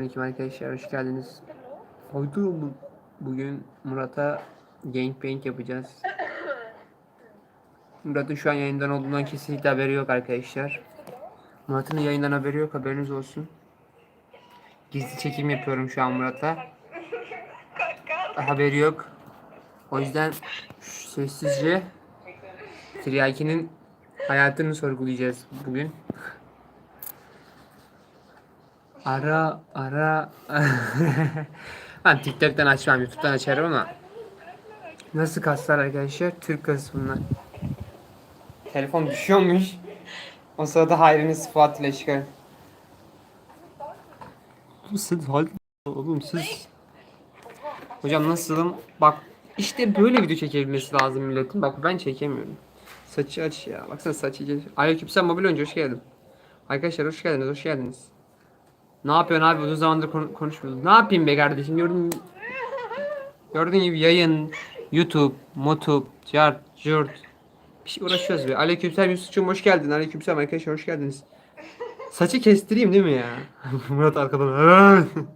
Aleyküm arkadaşlar hoş geldiniz. Haydi bu- bugün Murat'a gangbang yapacağız. Murat'ın şu an yayından olduğundan kesinlikle haberi yok arkadaşlar. Murat'ın yayından haberi yok haberiniz olsun. Gizli çekim yapıyorum şu an Murat'a. Haberi yok. O yüzden sessizce Tiryaki'nin hayatını sorgulayacağız bugün. Ara ara ben TikTok'tan açmam YouTube'dan açarım ama Nasıl kaslar arkadaşlar? Türk kası bunlar. Telefon düşüyormuş. O sırada Hayri'nin sıfatıyla işgal. Siz oğlum siz. Hocam nasılım? Bak işte böyle video çekebilmesi lazım milletin. Bak ben çekemiyorum. Saçı aç ya. Baksana saçı. Aleykümselam mobil oyuncu hoş geldin. Arkadaşlar hoş geldiniz, hoş geldiniz. Ne yapıyorsun abi? Uzun zamandır konu- konuşmuyorduk. Ne yapayım be kardeşim? Gördüğün, gördüğün gibi yayın, YouTube, Motub, Cart, Jurt. Bir şey uğraşıyoruz be. Aleykümselam Yusuf'cum hoş geldin. Aleykümselam arkadaşlar hoş geldiniz. Saçı kestireyim değil mi ya? Murat arkadan.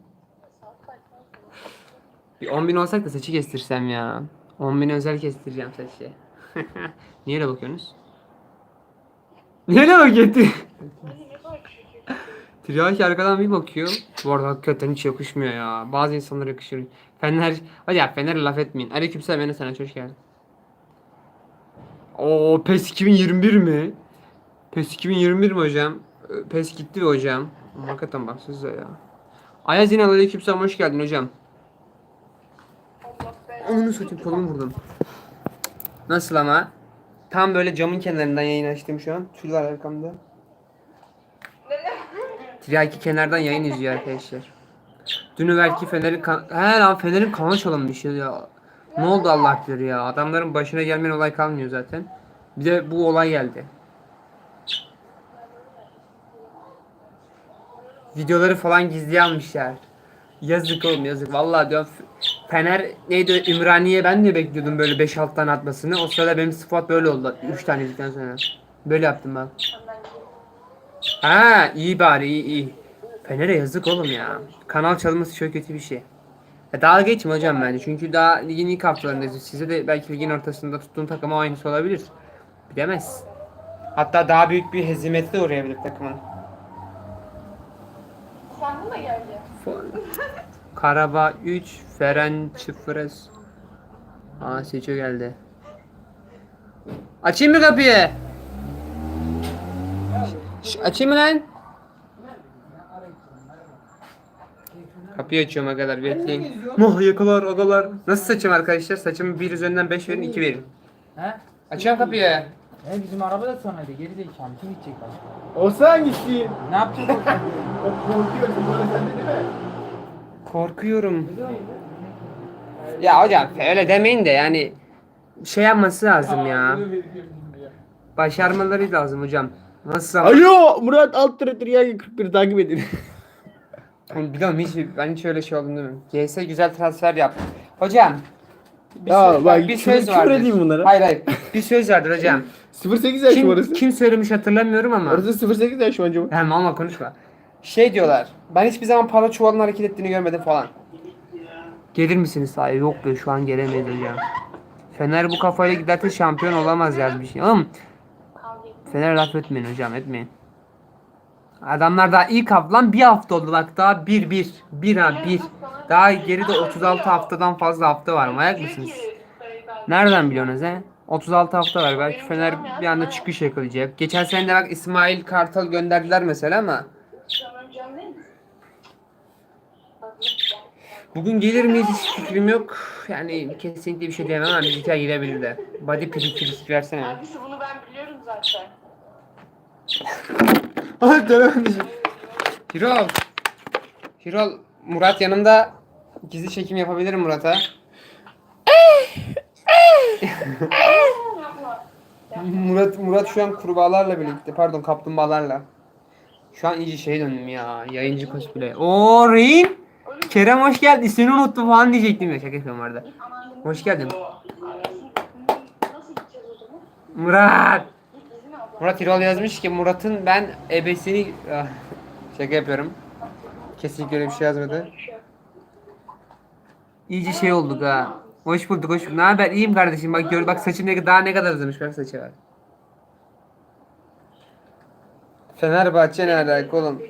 bir 10 bin olsak da saçı kestirsem ya. 10 bin özel kestireceğim saçı. Niye öyle bakıyorsunuz? Niye öyle bakıyorsun? Tiryaki arkadan bir bakıyor. Bu arada hakikaten hiç yakışmıyor ya. Bazı insanlara yakışır. Fener... Hadi ya Fener'e laf etmeyin. Aleykümselam Enes sana hoş geldin. Oo PES 2021 mi? PES 2021 mi hocam? PES gitti mi hocam? Hakikaten bak size ya. Ayaz yine aleykümselam hoş geldin hocam. Onu satayım kolumu vurdum. Nasıl ama? Tam böyle camın kenarından yayın açtım şu an. Tüller arkamda. Tiryaki kenardan yayın izliyor arkadaşlar. Dün belki Fener'in kan... He lan Fener'in kanal çalınmış ya. Ne oldu Allah bilir ya. Adamların başına gelmeyen olay kalmıyor zaten. Bir de bu olay geldi. Videoları falan gizliye almışlar. Yazık oğlum yazık. Vallahi diyorum Fener neydi Ümraniye ben de bekliyordum böyle 5-6 tane atmasını. O sırada benim sıfat böyle oldu 3 tane izledikten sonra. Böyle yaptım bak. Ha iyi bari iyi iyi. Fener'e yazık oğlum ya. Kanal çalması çok kötü bir şey. Ya dalga geçme hocam bence. Çünkü daha ligin ilk haftalarındayız. Size de belki ligin ortasında tuttuğun takıma aynısı olabilir. Bilemez. Hatta daha büyük bir hezimete de uğrayabilir takımın. Sen mi geldin? Karaba 3, Feren Çıfres. Aa Seço geldi. Açayım mı kapıyı? Şş, açayım mı lan? Kapıyı açıyorum agalar bekleyin. Muh yakalar agalar. Nasıl saçım arkadaşlar? Saçımı bir üzerinden 5 verin 2 verin. He? Açıyorum kapıyı. E bizim araba da sonraydı. Geri zekalı. Kim gidecek başka? Olsan gitti. Ne yapacağız? O korkuyorsun böyle sen de değil mi? Korkuyorum. Ya hocam öyle demeyin de yani şey yapması lazım ya. Başarmaları lazım hocam. Nasıl ama? Alo Murat alt tırtır ya 41 takip edin. Oğlum Biliyorum hiç ben hiç öyle şey değil mi? CS güzel transfer yaptı. Hocam. Bir Ya söz, bak, bir söz küfür vardır. edeyim bunlara. Hayır hayır. Bir söz vardır hocam. 08 yaş kim, orası. kim söylemiş hatırlamıyorum ama. Orası 08 yaş mı acaba? Hem ama konuşma. Şey diyorlar. Ben hiçbir zaman para çuvalının hareket ettiğini görmedim falan. Gelir misiniz sahaya? Yok be şu an gelemeyiz hocam. Fener bu kafayla giderse şampiyon olamaz yaz bir şey. Oğlum Fener laf etmeyin hocam etmeyin. Adamlar daha ilk hafta lan bir hafta oldu bak daha bir bir bir ha bir. Daha geride 36 haftadan fazla hafta var manyak mısınız? Nereden biliyorsunuz he? 36 hafta var belki Fener bir anda çıkış yakalayacak. Geçen sene de bak İsmail Kartal gönderdiler mesela ama Bugün gelir miyiz hiç fikrim yok. Yani kesinlikle bir şey diyemem ama hikaye girebilir de. Body prik versene. Abisi bunu ben biliyorum zaten. Ha telefon Hirol. Hirol. Murat yanımda gizli çekim yapabilirim Murat'a. Murat Murat şu an kurbağalarla birlikte. Pardon kaplumbağalarla. Şu an iyice şey döndüm ya. Yayıncı cosplay. Oo Rehin. Kerem hoş geldin. Seni unuttum falan diyecektim ya. Şaka yapıyorum orada. Hoş geldin. Murat. Murat Hirol yazmış ki Murat'ın ben ebesini Ah, şaka yapıyorum. Kesinlikle öyle bir şey yazmadı. İyice şey olduk ha. Hoş bulduk hoş bulduk. Ne haber? İyiyim kardeşim. Bak gör bak saçım ne daha ne kadar uzamış. Bak saçı var. Fenerbahçe ne alaka oğlum?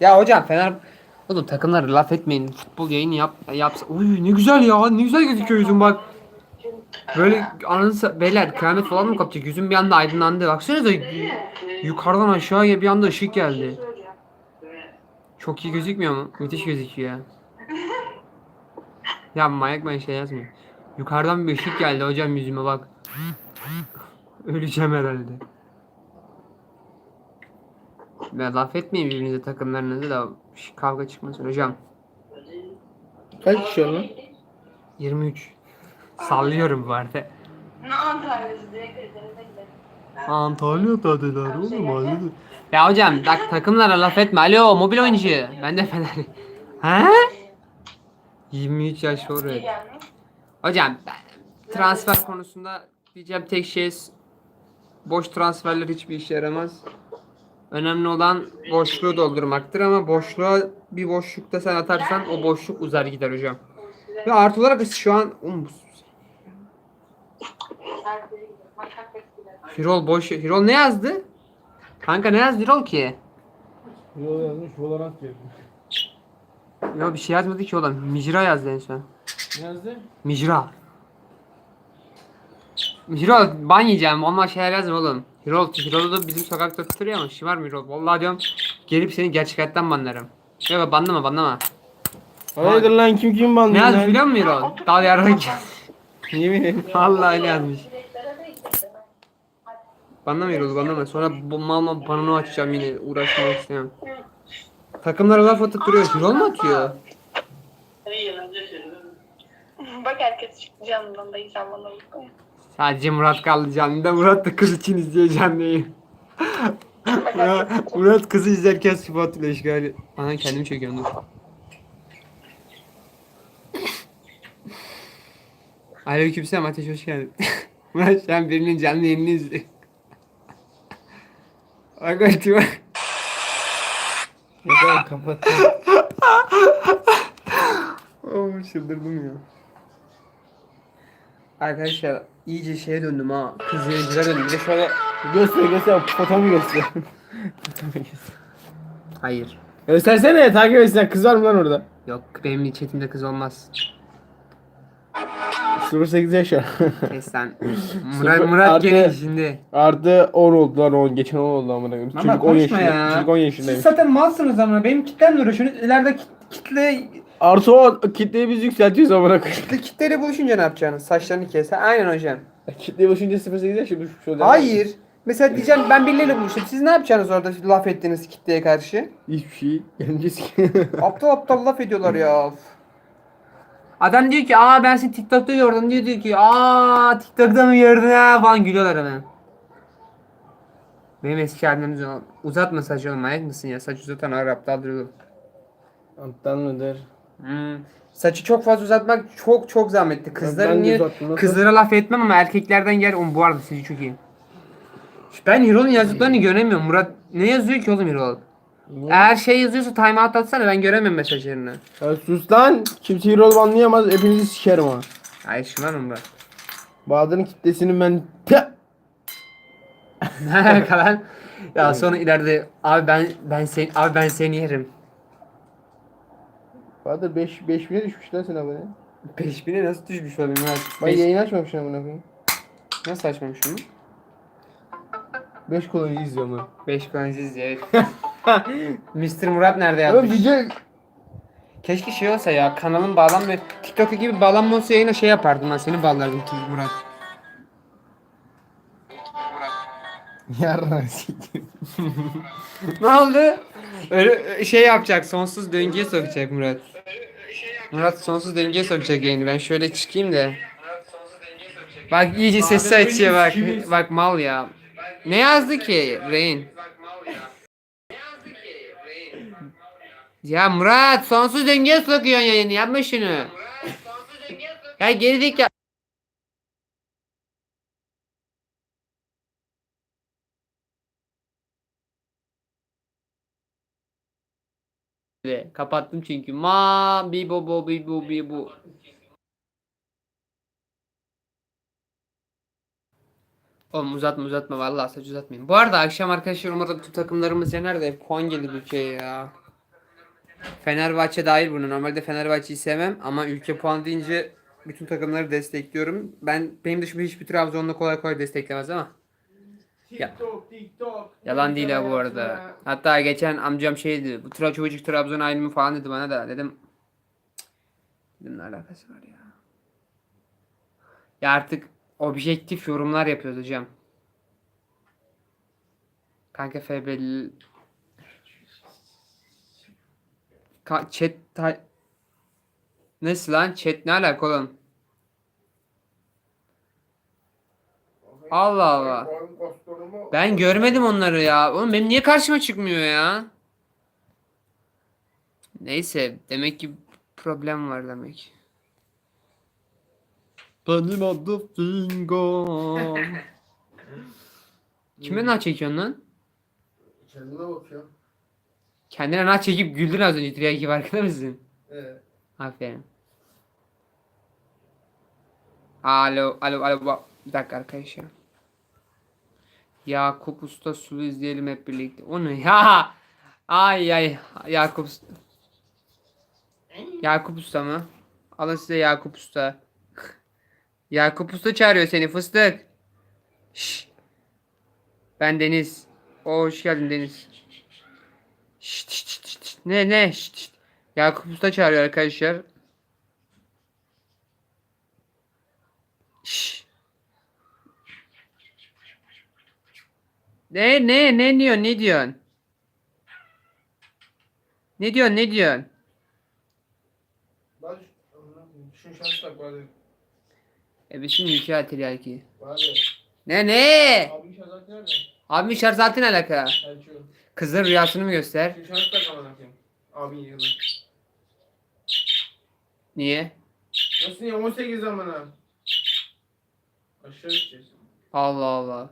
Ya hocam Fener... Oğlum takımları laf etmeyin. Futbol yayını yap yapsa. Uy ne güzel ya. Ne güzel gözüküyor yüzüm bak. Böyle ananı beyler kıyamet falan mı kapacak? Yüzüm bir anda aydınlandı. Baksanıza yukarıdan aşağıya bir anda ışık geldi. Çok iyi gözükmüyor mu? Müthiş gözüküyor ya. Ya manyak ben şey yazmıyor. Yukarıdan bir ışık geldi hocam yüzüme bak. Öleceğim herhalde. Ya laf etmeyin birbirinize takımlarınızı da kavga çıkmasın hocam. Kaç kişi var lan? 23. Sallıyorum bu arada. Ne Antalya'sı diye Kırklareli'ne gidelim. Antalya tadılar oğlum Antalya. Ya hocam bak takımlara laf etme. Alo mobil oyuncu. Ben de Fener. Ha? 23 yaş var İyi evet. gelmiş. Hocam ben transfer konusunda diyeceğim tek şey boş transferler hiçbir işe yaramaz. Önemli olan boşluğu doldurmaktır ama boşluğa bir boşlukta sen atarsan o boşluk uzar gider hocam. Ve artı olarak şu an Oğlum bu- Hirol boş. Hirol ne yazdı? Kanka ne yazdı Hirol ki? Yol yazmış Valorant yazmış. Ya bir şey yazmadı ki oğlum. Micra yazdı en son. Ne yazdı? Micra. Hirol ban yiyeceğim. Olmaz şeyler yazma oğlum. Hirol, Hirol'u da bizim sokakta tutuyor ama şımar mı Hirol? Vallahi diyorum gelip seni gerçek hayattan banlarım. Yok banlama banlama. Hayırdır lan kim kim bandı Ne yazmış lan? biliyor musun Hirol? Dal yarrak. Yemin ederim. Vallahi öyle yazmış. De gidelim. Banlama Hirol'u banlama. Sonra bu mal mal banını açacağım yine. Uğraşmak istemem. Takımlara laf atıp duruyor. Hirol mu atıyor? Bak herkes çıktı canından da insan bana bakıyor. Sadece Murat kaldı canlıda. Murat da kız için izliyor canlı yayın. Murat, Murat kızı izlerken sıfatıyla işgali. Ana kendimi çekiyorum dur. Aleykümselam Ateş hoş geldin. Murat sen birinin canlı yayınını izliyor. Bak bak bak. Yeter kapat. Oğlum çıldırdım ya. Arkadaşlar iyice şeye döndüm ha. Kız yayıncılara döndüm. Bir de şöyle... göster göster fotomu göster. fotomu göster. Hayır. Göstersene takip etsinler kız var mı lan orada? Yok benim chatimde kız olmaz. 08 yaş var. Kes sen. Murat, Sıfır Murat artı- gene şimdi. Artı 10 oldu lan 10. Geçen 10 oldu amına koyayım. Ama Çocuk 10 konuşma yaşında. ya. Çocuk 10 Siz yaşındaymış. zaten malsınız ama benim kitlemle uğraşıyorsunuz. İleride kit- kitle Artı o kitleyi biz yükseltiyoruz amına koyayım. Kitle kitleyle buluşunca ne yapacaksınız? Saçlarını kes. Ha, Aynen hocam. Kitleye başınca 08 yaş düşmüş olacak. Hayır. Mesela diyeceğim ben birileriyle buluştum. Siz ne yapacaksınız orada laf ettiğiniz kitleye karşı? Hiçbir şey. Geleceğiz ki. aptal aptal laf ediyorlar ya. Adam diyor ki aa ben seni TikTok'ta gördüm diyor, diyor ki aa TikTok'ta mı gördün ha falan gülüyorlar hemen. Benim eski halimimiz o. Uzatma saçı oğlum manyak mısın ya? Saç uzatan ağır aptal duruyor. Aptal mıdır? Hmm. Saçı çok fazla uzatmak çok çok zahmetli. Ben de niye uzattım, nasıl? kızlara laf etmem ama erkeklerden gel. Oğlum bu arada sizi çok iyi. Ben Hirol'un yazdıklarını göremiyorum. Murat ne yazıyor ki oğlum Hirol? Niye? Eğer şey yazıyorsa timeout atsana ben göremiyorum mesajlarını. Ya sus lan. Kimse hero anlayamaz. Hepinizi sikerim ha. Ay şuna mı Murat? Bahadır'ın kitlesinin ben... Tüh! Ne alaka lan? Ya sonra ileride abi ben ben seni abi ben seni yerim. Bahadır 5 5000'e düşmüş lan sen abone. 5000'e nasıl düşmüş olayım? Ben Beş- yayın açmamışım amına koyayım. Nasıl açmamışım mı? 5 kullanıcı izliyorum lan. 5 kanalcıyız evet. Mr. Murat nerede yazmış? video Keşke şey olsa ya kanalın bağlanmıyor. TikTok gibi bağlanma olsa yayına şey yapardım ben seni bağlardım ki Murat. Siktir. Ne oldu? Öyle şey yapacak sonsuz döngüye sokacak Murat. Murat sonsuz döngüye sokacak yayını. Ben şöyle çıkayım da. Bak iyice sesi açıyor bak. Bak mal ya. Ne yazdı ki Rain? Ya Murat sonsuz döngüye sokuyorsun yayını yapma şunu. Ya de. Kapattım çünkü. Ma bi bo bo bi bo bi bo. Oğlum uzatma uzatma vallahi saç uzatmayın. Bu arada akşam arkadaşlar umarım tüm takımlarımız yener de puan gelir ülkeye ya. Fenerbahçe dahil bunu. Normalde Fenerbahçe'yi sevmem ama ülke puan deyince bütün takımları destekliyorum. Ben benim dışımda hiçbir Trabzon'da kolay kolay desteklemez ama. Ya. Yalan değil ha bu arada. Hatta geçen amcam şeydi. Bu tra çocuk Trabzon aynı mı falan dedi bana da. Dedim. Dedim ne alakası var ya. Ya artık objektif yorumlar yapıyoruz hocam. Kanka FB'li Ka chat ta- Nasıl lan? Chat ne alaka oğlum? Allah Allah. Ben görmedim onları ya. Oğlum benim niye karşıma çıkmıyor ya? Neyse demek ki problem var demek. Benim adım Fingo. Kime nah çekiyorsun lan? Kendine bakıyor. Kendine nah çekip güldün az önce Triya gibi farkında mısın? Evet. Aferin. Alo, alo, alo. ba- Bir dakika arkadaşlar. Yakup Usta Sulu izleyelim hep birlikte. Onu ya. Ay ay. Yakup Usta. Yakup Usta mı? Alın size Yakup Usta. Yakup Usta çağırıyor seni fıstık. Şşş. Ben Deniz. O hoş geldin Deniz. Şşt, şşt, şşt, şşt. Ne ne? Şşt, şşt. Yakup Usta çağırıyor arkadaşlar. Ne ne ne diyorsun ne diyorsun? Ne diyorsun ne diyorsun? Bak şu şans tak bari. E bir şimdi iki atıyor ki. Bari. Ne ne? Abi şans nerede? Abi şarj alaka? Selçuk. Kızın rüyasını mı göster? Şu şans tak amına koyayım. Abin yanına. Niye? Nasıl ya 18 zamana? Aşağı gideceğiz. Allah Allah.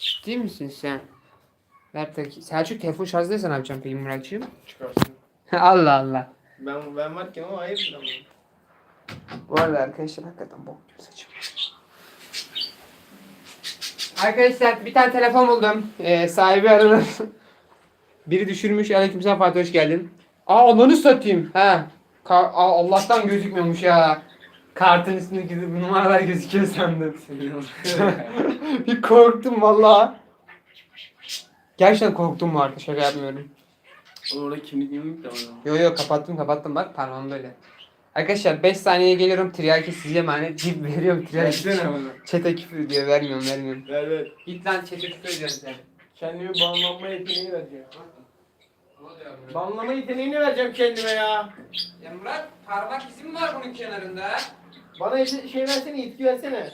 Ciddi misin sen? Ver tak. Selçuk telefon şarjdaysa ne yapacağım peki Muratçığım? Çıkarsın. Allah Allah. Ben ben varken ama hayır ama. Bu arada arkadaşlar hakikaten bok gibi saçım. Arkadaşlar bir tane telefon buldum. Ee, sahibi aradı. Biri düşürmüş. Aleykümselam Fatih hoş geldin. Aa ananı satayım. Ha. Ka- Aa, Allah'tan gözükmüyormuş ya. Kartın üstündeki bu numaralar gözüküyor sandım. bir korktum valla. Gerçekten korktum bu arada şaka yapmıyorum. Orada kimlik mimlik de var ama. Yo yo kapattım kapattım bak parmağım böyle. Arkadaşlar 5 saniyeye geliyorum Tiryaki size emanet deyip veriyorum Tiryaki. Versene bana. Çete küfür diyor vermiyorum vermiyorum. Ver ver. Git lan çete küfür ediyorum sen. Kendime banlanma yeteneğini vereceğim. Banlama yeteneğini vereceğim kendime ya. Ya Murat parmak izi mi var bunun kenarında? Bana yete- şey versene, yetki versene.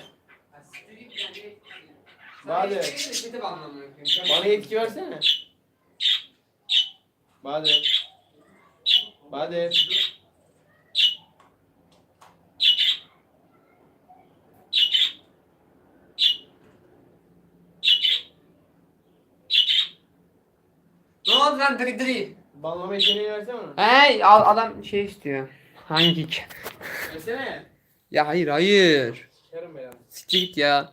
Çete banlamıyor. Bana yetki versene. Bahadır. Bahadır. Oldu lan dri dri? Banlama yeteneğini versene bana. Hey al adam şey istiyor. Hangi? ke- Versene. Ya hayır hayır. Yarım be ya. Siktir git ya.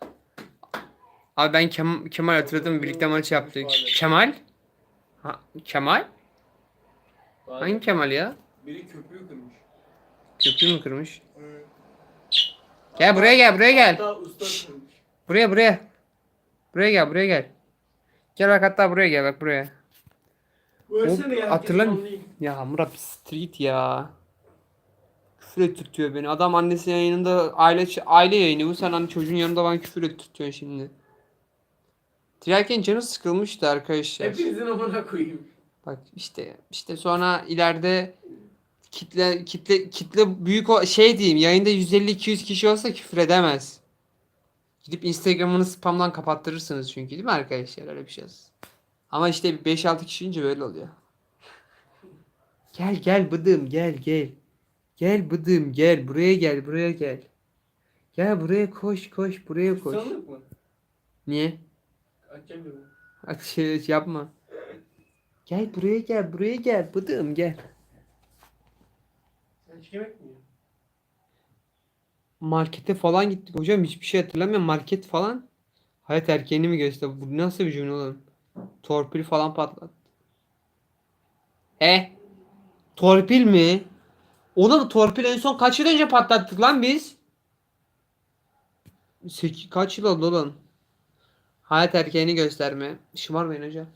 Abi ben Kem Kemal hatırladım birlikte maç yaptık. Kemal? Ha, Kemal? Hangi Kemal ya? Biri köprüyü kırmış. Köprü mü kırmış? Gel buraya gel buraya gel. Hatta usta kırmış. Buraya buraya. Buraya gel buraya gel. Gel bak hatta buraya gel bak buraya. Versene ya. Banlayayım. Ya bir street ya. Küfür ettirtiyor beni. Adam annesinin yayınında aile aile yayını bu sen hani çocuğun yanında bana küfür ettirtiyorsun şimdi. Tirerken canı sıkılmıştı arkadaşlar. Hepinizin amına koyayım. Bak işte işte sonra ileride kitle kitle kitle büyük o şey diyeyim yayında 150-200 kişi olsa küfür edemez. Gidip Instagram'ını spamdan kapattırırsınız çünkü değil mi arkadaşlar öyle bir şey olsun. Ama işte 5-6 kişi böyle oluyor. Gel gel bıdım gel gel. Gel bıdım gel buraya gel buraya gel. Gel buraya koş koş buraya koş. Sandık mı? Niye? Açamıyorum. Aç yapma. Gel buraya gel buraya gel bıdım gel. Sen hiç yemek mi yiyorsun? Markete falan gittik hocam hiçbir şey hatırlamıyorum. Market falan. Hayat erkeğini mi göster? Bu nasıl bir cümle oğlum? Torpil falan patlat. E? Torpil mi? Oğlum torpil en son kaç yıl önce patlattık lan biz? Seki, kaç yıl oldu oğlum? Hayat erkeğini gösterme. Şımarmayın hocam.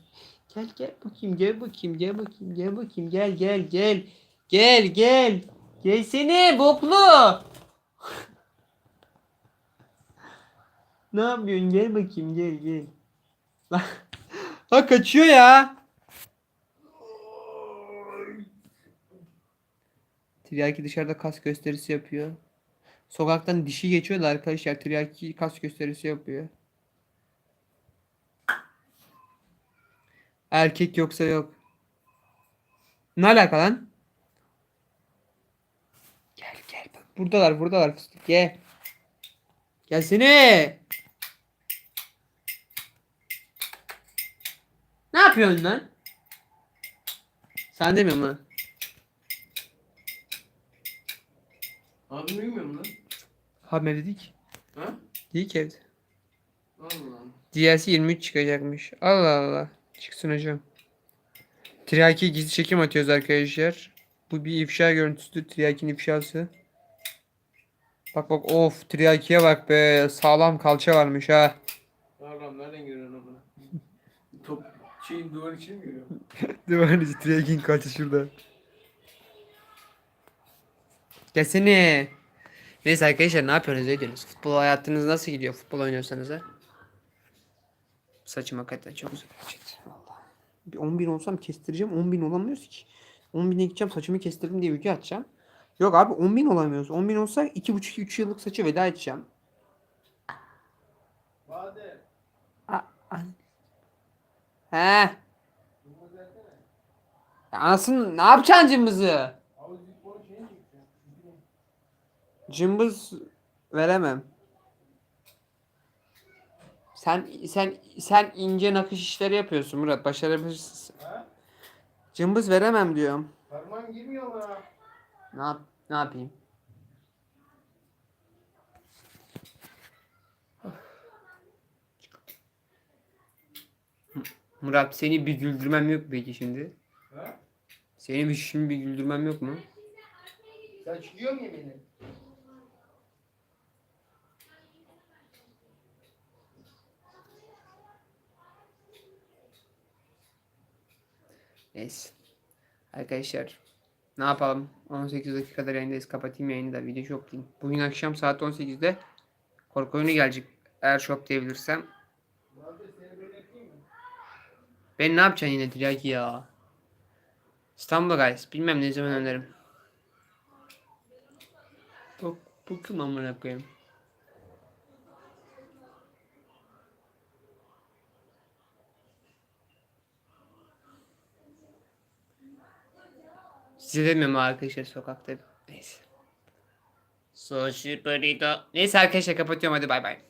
Gel gel bakayım gel bakayım gel bakayım gel bakayım gel gel gel. Gel gel. Gelsene boklu. Ne yapıyorsun? Gel bakayım gel gel. Lan- ha kaçıyor ya. Tiryaki dışarıda kas gösterisi yapıyor. Sokaktan dişi geçiyor da arkadaşlar Tiryaki kas gösterisi yapıyor. Erkek yoksa yok. Ne alaka lan? Gel gel. Buradalar buradalar fıstık gel. Gelsene. Yapıyorsun lan? Sen demiyorum lan. Abim uyumuyor mu lan? Ha dedik. Ha? Değil ki evde. Allah Allah. DLC 23 çıkacakmış. Allah Allah. Çıksın hocam. Tiryaki gizli çekim atıyoruz arkadaşlar. Bu bir ifşa görüntüsü. Tiryaki'nin ifşası. Bak bak of Tiryaki'ye bak be. Sağlam kalça varmış ha. Allah'ım nereden? Top şeyin duvar içini mi görüyorsun? Duvarın içi Tiryaki'nin kalça şurada. Gelsene. Neyse arkadaşlar ne yapıyorsunuz ediyorsunuz? Futbol hayatınız nasıl gidiyor futbol oynuyorsanız ha? Saçım hakikaten çok güzel gerçekten. Vallahi. Bir 10 bin olsam kestireceğim. 10 bin olamıyoruz ki. 10 bine gideceğim saçımı kestirdim diye video atacağım. Yok abi 10 bin olamıyoruz. 10 bin olsa 2,5-3 yıllık saçı veda edeceğim. Bade. A- an- He. Ya anasını ne yapacaksın cımbızı? Cımbız veremem. Sen sen sen ince nakış işleri yapıyorsun Murat. Başarabilirsin. Ha? Cımbız veremem diyorum. Parmağım girmiyor ama. Ne yap ne yapayım? Murat seni bir güldürmem yok peki şimdi? Ha? Seni bir şimdi bir güldürmem yok mu? Sen çıkıyor mu yemeğine? Neyse. Arkadaşlar ne yapalım? 18 dakikada yayındayız. Kapatayım yayını da video shoplayayım. Bugün akşam saat 18'de korku oyunu gelecek. Eğer shoplayabilirsem. Bade seni böyle yapayım mı? Ben ne yapacaksın yine Tiryaki ya? İstanbul guys. Bilmem ne zaman önerim. Bu, bu kim amına koyayım? Size demiyorum arkadaşlar sokakta. Neyse. Burrito. Neyse arkadaşlar kapatıyorum hadi bay bay.